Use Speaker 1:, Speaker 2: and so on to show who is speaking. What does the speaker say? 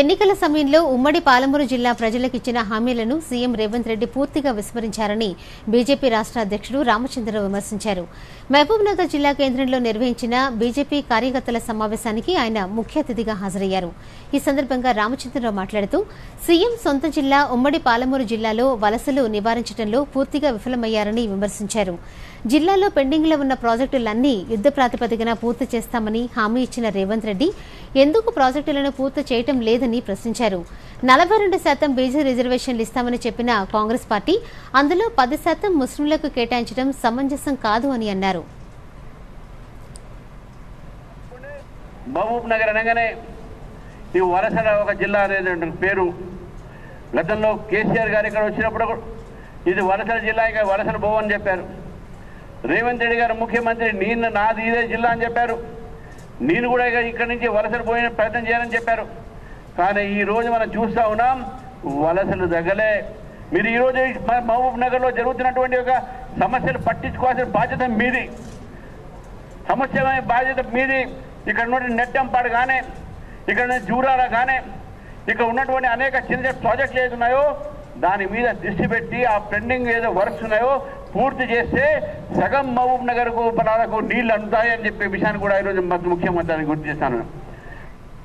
Speaker 1: ఎన్నికల సమయంలో ఉమ్మడి పాలమూరు జిల్లా ప్రజలకిచ్చిన హామీలను సీఎం రేవంత్ రెడ్డి పూర్తిగా విస్మరించారని బీజేపీ రాష్ట్ర అధ్యక్షుడు రామచంద్రరావు విమర్శించారు. మహబూబ్నగర్ జిల్లా కేంద్రంలో నిర్వహించిన బీజేపీ కార్యకర్తల సమావేశానికి ఆయన ముఖ్య అతిథిగా హాజరయ్యారు. ఈ సందర్భంగా రామచంద్రరావు మాట్లాడుతూ సీఎం సొంత జిల్లా ఉమ్మడి పాలమూరు జిల్లాలో వలసలు నివారించడంలో పూర్తిగా విఫలమయ్యారని విమర్శించారు. జిల్లాలో పెండింగ్లో ఉన్న ప్రాజెక్టులన్నీ యుద్ద ప్రాతిపదికన పూర్తి చేస్తామని హామీ ఇచ్చిన రేవంత్ రెడ్డి ఎందుకు ప్రాజెక్టులను పూర్తి చేయటం లేదు లేదని ప్రశ్నించారు. నలభై రెండు శాతం బీసీ రిజర్వేషన్లు ఇస్తామని చెప్పిన కాంగ్రెస్ పార్టీ అందులో పది శాతం ముస్లింలకు కేటాయించడం సమంజసం కాదు అని అన్నారు.
Speaker 2: మహబూబ్ నగర్ అనగానే ఈ వలసల ఒక జిల్లా అనేటువంటి పేరు. గతంలో కేసీఆర్ గారు ఇక్కడ వచ్చినప్పుడు ఇది వలసల జిల్లా ఇక వలసలు అని చెప్పారు. రేవంత్ రెడ్డి గారు ముఖ్యమంత్రి నేను నాది ఇదే జిల్లా అని చెప్పారు. నేను కూడా ఇక ఇక్కడి నుంచి వలసలు పోయిన ప్రయత్నం చేయాలని చెప్పారు. కానీ ఈ రోజు మనం చూస్తా ఉన్నాం వలసలు తగ్గలే మీరు ఈరోజు మహబూబ్ నగర్ మహబూబ్ నగర్లో జరుగుతున్నటువంటి ఒక సమస్యలు పట్టించుకోవాల్సిన బాధ్యత మీది. సమస్య బాధ్యత మీది. ఇక్కడ ఉన్నటువంటి నెట్టంపాడు కానీ ఇక్కడ ఉన్న జూరాల కానీ ఇక్కడ ఉన్నటువంటి అనేక చిన్న చిన్న ప్రాజెక్టులు ఏది ఉన్నాయో దాని మీద దృష్టి పెట్టి ఆ పెండింగ్ ఏదో వర్క్స్ ఉన్నాయో పూర్తి చేస్తే సగం మహబూబ్ నగర్కు బలాలకు నీళ్ళు అందుతాయని చెప్పే విషయాన్ని కూడా ఈరోజు ముఖ్యమంత్రి గుర్తు చేస్తాను.